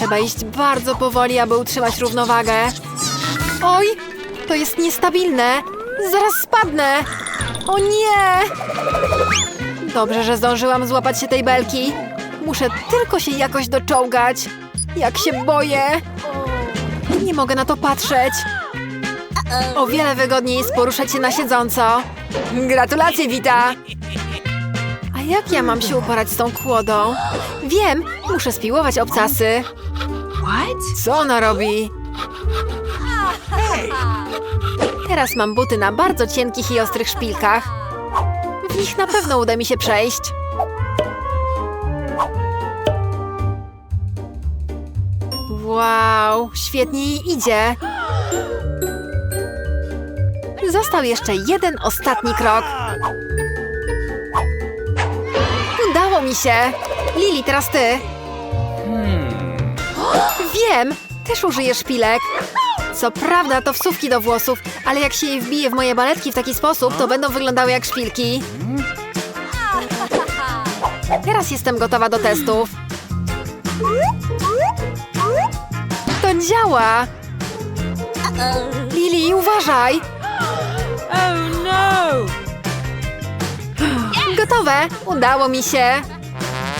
Trzeba iść bardzo powoli, aby utrzymać równowagę. Oj, to jest niestabilne. Zaraz spadnę. O nie! Dobrze, że zdążyłam złapać się tej belki. Muszę tylko się jakoś doczołgać. Jak się boję. Nie mogę na to patrzeć. O wiele wygodniej jest poruszać się na siedząco. Gratulacje, Wita! Jak ja mam się uporać z tą kłodą? Wiem, muszę spiłować obcasy. Co ona robi? Teraz mam buty na bardzo cienkich i ostrych szpilkach. W nich na pewno uda mi się przejść. Wow, świetnie jej idzie. Został jeszcze jeden ostatni krok. Udało mi się! Lili, teraz ty. Wiem, też użyję szpilek. Co prawda to wsówki do włosów, ale jak się je wbije w moje baletki w taki sposób, to będą wyglądały jak szpilki. Teraz jestem gotowa do testów. To działa! Lili, uważaj! Gotowe! Udało mi się!